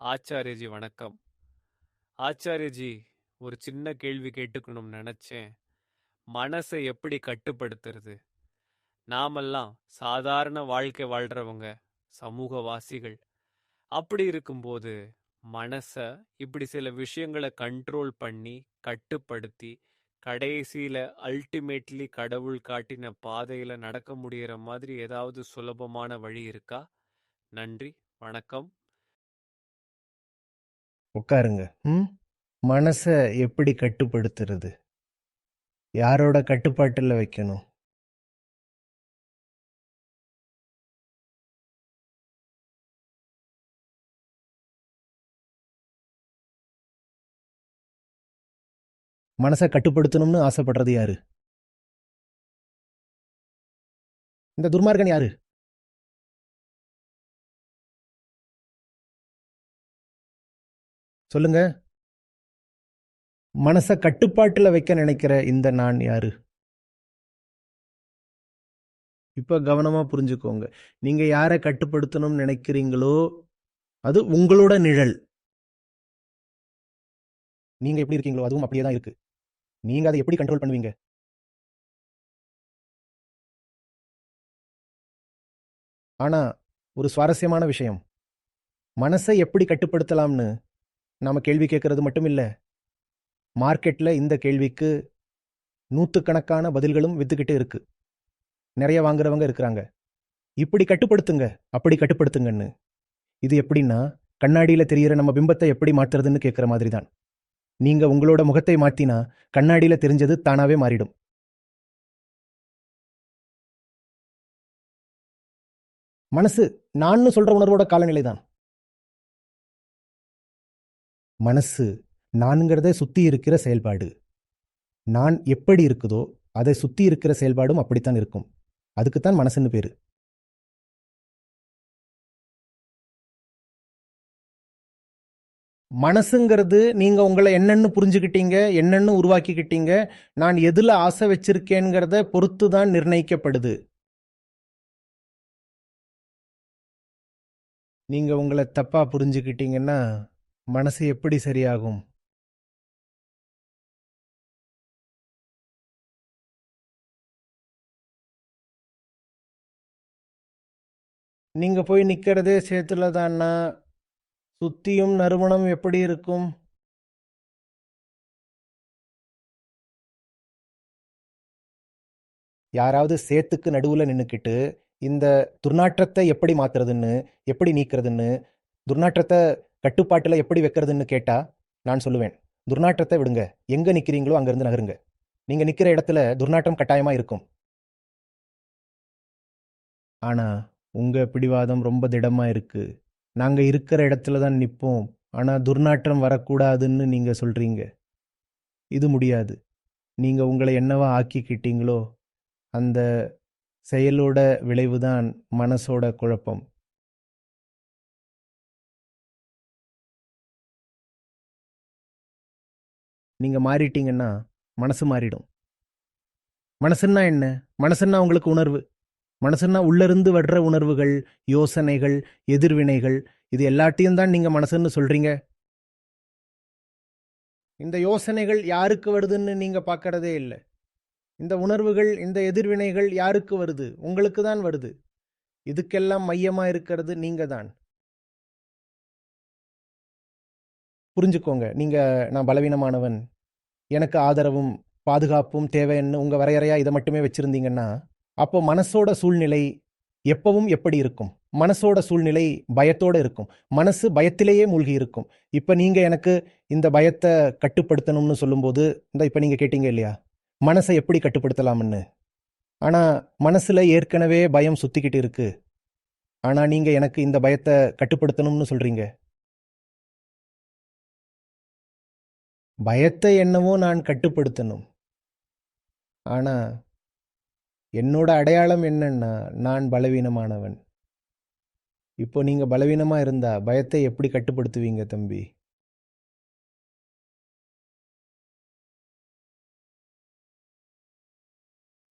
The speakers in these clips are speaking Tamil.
ஆச்சாரியஜி வணக்கம். ஆச்சாரியஜி ஒரு சின்ன கேள்வி கேட்டுக்கணும்னு நினச்சேன். மனசை எப்படி கட்டுப்படுத்துறது? நாமெல்லாம் சாதாரண வாழ்க்கை வாழ்றவங்க சமூகவாசிகள் அப்படி இருக்கும்போது மனசை இப்படி சில விஷயங்களை கண்ட்ரோல் பண்ணி கட்டுப்படுத்தி கடைசியில் அல்டிமேட்லி கடவுள் காட்டின பாதையில் நடக்க முடிகிற மாதிரி ஏதாவது சுலபமான வழி இருக்கா? நன்றி வணக்கம். உட்காருங்க. ம்? மனசை எப்படி கட்டுப்படுத்துறது? யாரோட கட்டுப்பாட்டில் வைக்கணும்? மனசை கட்டுப்படுத்தணும்னு ஆசைப்படுறது யாரு? இந்த துர்மார்கன் யாரு? சொல்லுங்க. மனசை கட்டுப்பாட்டில் வைக்க நினைக்கிற இந்த நான் யாரு? இப்போ கவனமா புரிஞ்சுக்கோங்க. நீங்க யாரை கட்டுப்படுத்தணும்னு நினைக்கிறீங்களோ அது உங்களோட நிழல். நீங்க எப்படி இருக்கீங்களோ அதுவும் அப்படியே தான் இருக்கு. நீங்க அதை எப்படி கண்ட்ரோல் பண்ணுவீங்க? ஆனா ஒரு சுவாரஸ்யமான விஷயம். மனசை எப்படி கட்டுப்படுத்தலாம்னு நாம கேள்வி கேட்கறது மட்டும் இல்ல. மார்க்கெட்ல இந்த கேள்விக்கு நூற்றுக்கணக்கான பதில்களும் வித்துக்கிட்டு இருக்கு. நிறைய வாங்குறவங்க இருக்கிறாங்க. இப்படி கட்டுப்படுத்துங்க அப்படி கட்டுப்படுத்துங்கன்னு. இது எப்படின்னா கண்ணாடியில தெரியிற நம்ம பிம்பத்தை எப்படி மாற்றுறதுன்னு கேட்குற மாதிரி தான் நீங்கள் உங்களோட முகத்தை மாத்தினா கண்ணாடியில தெரிஞ்சது தானாவே மாறிடும். மனசு நான்னு சொல்கிற உணர்வோட காலநிலை தான் மனசு நான்கிறதை சுத்தி இருக்கிற செயல்பாடு. நான் எப்படி இருக்குதோ அதை சுத்தி இருக்கிற செயல்பாடும் அப்படித்தான் இருக்கும். அதுக்குத்தான் மனசுன்னு பேரு. மனசுங்கிறது நீங்க உங்களை என்னென்னு புரிஞ்சுக்கிட்டீங்க என்னென்னு உருவாக்கிக்கிட்டீங்க நான் எதுல ஆசை வச்சிருக்கேங்கிறத பொறுத்து தான் நிர்ணயிக்கப்படுது. நீங்க உங்களை தப்பா புரிஞ்சுக்கிட்டீங்கன்னா மனசு எப்படி சரியாகும்? நீங்க போய் நிக்கிறதே சேத்துல தான்னா? சுத்தியும் நறுமணம் எப்படி இருக்கும்? யாராவது சேத்துக்கு நடுவுல நின்னுக்கிட்டு இந்த துர்நாற்றத்தை எப்படி மாத்துறதுன்னு எப்படி நீக்கிறதுன்னு துர்நாற்றத்தை கட்டுப்பாட்டில் எப்படி வைக்கிறதுன்னு கேட்டால் நான் சொல்லுவேன். துர்நாற்றத்தை விடுங்க. எங்கே நிற்கிறீங்களோ அங்கேருந்து நகருங்க. நீங்கள் நிற்கிற இடத்துல துர்நாற்றம் கட்டாயமாக இருக்கும். ஆனால் உங்கள் பிடிவாதம் ரொம்ப திடமாக இருக்குது நாங்கள் இருக்கிற இடத்துல தான் நிற்போம் ஆனால் துர்நாற்றம் வரக்கூடாதுன்னு நீங்கள் சொல்கிறீங்க இது முடியாது. நீங்கள் உங்களை என்னவா ஆக்கிக்கிட்டீங்களோ அந்த செயலோட விளைவுதான் மனசோட குழப்பம். நீங்கள் மாறிட்டீங்கன்னா மனசு மாறிடும். மனசுன்னா என்ன? மனசுன்னா உங்களுக்கு உணர்வு. மனசுன்னா உள்ளிருந்து வர்ற உணர்வுகள் யோசனைகள் எதிர்வினைகள் இது எல்லாத்தையும் தான் நீங்கள் மனசுன்னு சொல்றீங்க. இந்த யோசனைகள் யாருக்கு வருதுன்னு நீங்கள் பார்க்கறதே இல்லை. இந்த உணர்வுகள் இந்த எதிர்வினைகள் யாருக்கு வருது? உங்களுக்கு தான் வருது. இதுக்கெல்லாம் மையமா இருக்கிறது நீங்க தான். புரிஞ்சுக்கோங்க. நீங்க நான் பலவீனமானவன். எனக்கு ஆதரவும் பாதுகாப்பும் தேவைன்னு உங்கள் வரையறையாக இதை மட்டுமே வச்சுருந்தீங்கன்னா அப்போ மனசோட சூழ்நிலை எப்பவும் எப்படி இருக்கும்? மனசோட சூழ்நிலை பயத்தோட இருக்கும். மனசு பயத்திலேயே மூழ்கி இருக்கும். இப்போ நீங்கள் எனக்கு இந்த பயத்தை கட்டுப்படுத்தணும்னு சொல்லும்போது இந்த இப்போ நீங்கள் கேட்டீங்க இல்லையா? மனசை எப்படி கட்டுப்படுத்தலாம்னு? ஆனால் மனசில் ஏற்கனவே பயம் சுத்திக்கிட்டு இருக்குது ஆனால் நீங்கள் எனக்கு இந்த பயத்தை கட்டுப்படுத்தணும்னு சொல்கிறீங்க பயத்தை என்னவோ நான் கட்டுப்படுத்தணும். ஆனா என்னோட அடையாளம் என்னன்னா நான் பலவீனமானவன். இப்போ நீங்க பலவீனமா இருந்தா பயத்தை எப்படி கட்டுப்படுத்துவீங்க தம்பி?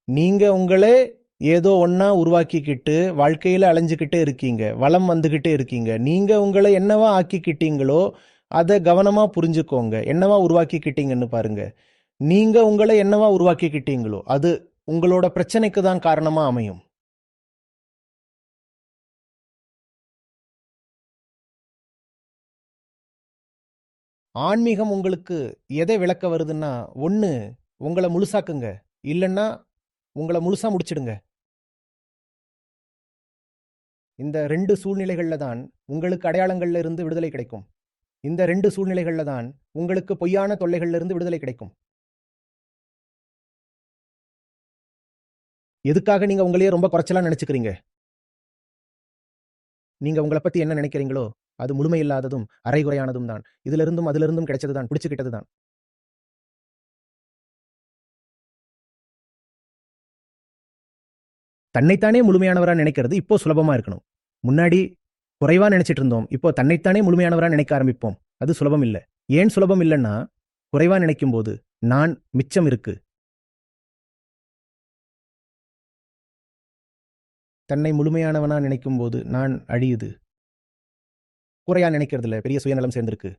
நீங்க உங்களே ஏதோ ஒன்னா உருவாக்கிக்கிட்டு வாழ்க்கையில அலைஞ்சுக்கிட்டே இருக்கீங்க வளம் வந்துகிட்டே இருக்கீங்க. நீங்க உங்களை என்னவா ஆக்கிக்கிட்டீங்களோ அதை கவனமா புரிஞ்சுக்கோங்க. என்னவா உருவாக்கிக்கிட்டீங்கன்னு பாருங்க. நீங்க உங்களை என்னவா உருவாக்கிக்கிட்டீங்களோ அது உங்களோட பிரச்சனைக்கு தான் காரணமா அமையும். ஆன்மீகம் உங்களுக்கு எதை விளக்க வருதுன்னா ஒன்று உங்களை முழுசாக்குங்க. இல்லைன்னா உங்களை முழுசா முடிச்சிடுங்க. இந்த ரெண்டு சூழ்நிலைகளில் தான் உங்களுக்கு அடையாளங்களில் இருந்து விடுதலை கிடைக்கும். இந்த ரெண்டு சூழ்நிலைகள்ல தான் உங்களுக்கு பொய்யான தொல்லைகளிலிருந்து விடுதலை கிடைக்கும். எதுக்காக நீங்க உங்களையே ரொம்ப குறைச்சலா நினைச்சுக்கிறீங்க? நீங்க உங்களை பத்தி என்ன நினைக்கிறீங்களோ அது முழுமையில்லாததும் அரைகுறையானதும் தான். இதுல இருந்தும் அதுல இருந்தும் கிடைச்சது தான் பிடிச்சுக்கிட்டது தான். தன்னைத்தானே முழுமையானவரா நினைக்கிறது இப்போ சுலபமா இருக்கணும். முன்னாடி குறைவா நினைச்சிட்டு இருந்தோம். இப்போ தன்னைத்தானே முழுமையானவரா நினைக்க ஆரம்பிப்போம். அது சுலபம் இல்லை. ஏன் சுலபம் இல்லைன்னா குறைவா நினைக்கும் போது நான் மிச்சம் இருக்கு. தன்னை முழுமையானவனா நினைக்கும் போது நான் அழியுது. குறையா நினைக்கிறதுல பெரிய சுயநலம் சேர்ந்திருக்கு.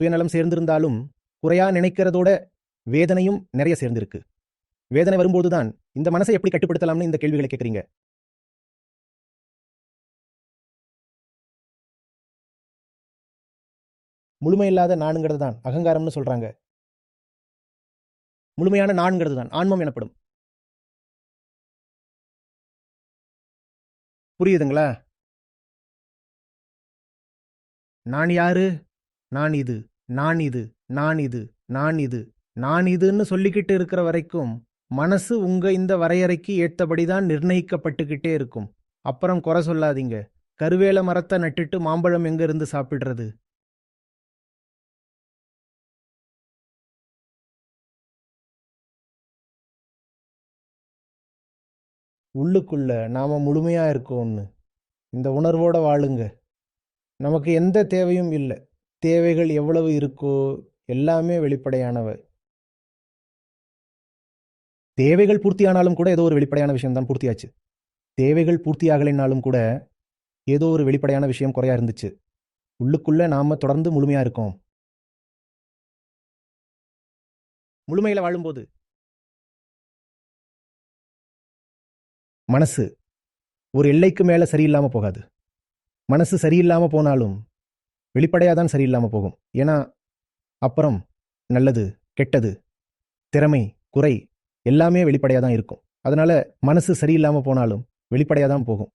சுயநலம் சேர்ந்திருந்தாலும் குறையா நினைக்கிறதோட வேதனையும் நிறைய சேர்ந்திருக்கு. வேதனை வரும்போதுதான் இந்த மனசை எப்படி கட்டுப்படுத்தலாம்னு இந்த கேள்விகளை கேட்குறீங்க முழுமையில்லாத நானுங்கிறது தான். அகங்காரம்னு சொல்றாங்க. முழுமையான நான்கிறது தான். ஆன்மம் எனப்படும். புரியுதுங்களா? நான் யாரு? நான் இது. நான் இது. நான் இது. நான் இது. நான் இதுன்னு சொல்லிக்கிட்டு இருக்கிற வரைக்கும் மனசு உங்க இந்த வரையறைக்கு ஏற்றபடிதான் நிர்ணயிக்கப்பட்டுக்கிட்டே இருக்கும். அப்புறம் குறை சொல்லாதீங்க. கருவேல மரத்தை நட்டுட்டு மாம்பழம் எங்க இருந்து சாப்பிடுறது? உள்ளுக்குள்ள நாம முழுமையா இருக்கோம்னு. இந்த உணர்வோட வாழுங்க. நமக்கு எந்த தேவையும் இல்லை. தேவைகள் எவ்வளவு இருக்கோ எல்லாமே வெளிப்படையானவை. தேவைகள் பூர்த்தியானாலும் கூட ஏதோ ஒரு வெளிப்படையான விஷயம் தான் பூர்த்தியாச்சு. தேவைகள் பூர்த்தியாகலைனாலும் கூட ஏதோ ஒரு வெளிப்படையான விஷயம் குறையா இருந்துச்சு. உள்ளுக்குள்ள நாம தொடர்ந்து முழுமையா இருக்கோம். முழுமையில வாழும்போது மனசு ஒரு எல்லைக்கு மேல சரியில்லாம போகாது. மனசு சரியில்லாம போனாலும் வெளிப்படையாக தான் சரியில்லாம போகும். ஏன்னா அப்புறம் நல்லது கெட்டது திறமை குறை எல்லாமே வெளிப்படையாக தான் இருக்கும். அதனால மனசு சரியில்லாமல் போனாலும் வெளிப்படையாக தான் போகும்.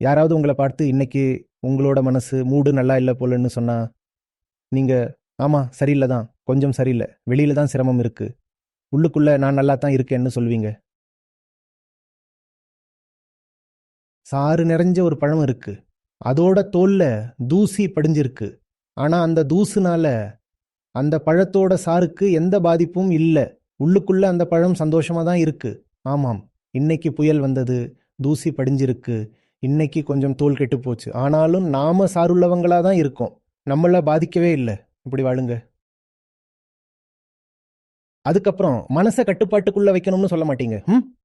யாராவது உங்களை பார்த்து இன்னைக்கு உங்களோட மனசு மூடு நல்லா இல்லை போலன்னு சொன்னா நீங்கள் ஆமா சரியில்லை தான் கொஞ்சம் சரியில்லை வெளியில தான் சிரமம் இருக்கு உள்ளுக்குள்ளே நான் நல்லா தான் இருக்கேன்னு சொல்வீங்க சாறு நிறைஞ்ச ஒரு பழம் இருக்கு. அதோட தோல்ல தூசி படிஞ்சிருக்கு. ஆனா அந்த தூசுனால அந்த பழத்தோட சாருக்கு எந்த பாதிப்பும் இல்லை. உள்ளுக்குள்ள அந்த பழம் சந்தோஷமா தான் இருக்கு. ஆமாம் இன்னைக்கு புயல் வந்தது தூசி படிஞ்சிருக்கு இன்னைக்கு கொஞ்சம் தோல் கெட்டு போச்சு. ஆனாலும் நாம சாருள்ளவங்களா தான் இருக்கோம். நம்மள பாதிக்கவே இல்லை. இப்படி வாழுங்க. அதுக்கப்புறம் மனசை கட்டுப்பாட்டுக்குள்ள வைக்கணும்னு சொல்ல மாட்டீங்க? ம்?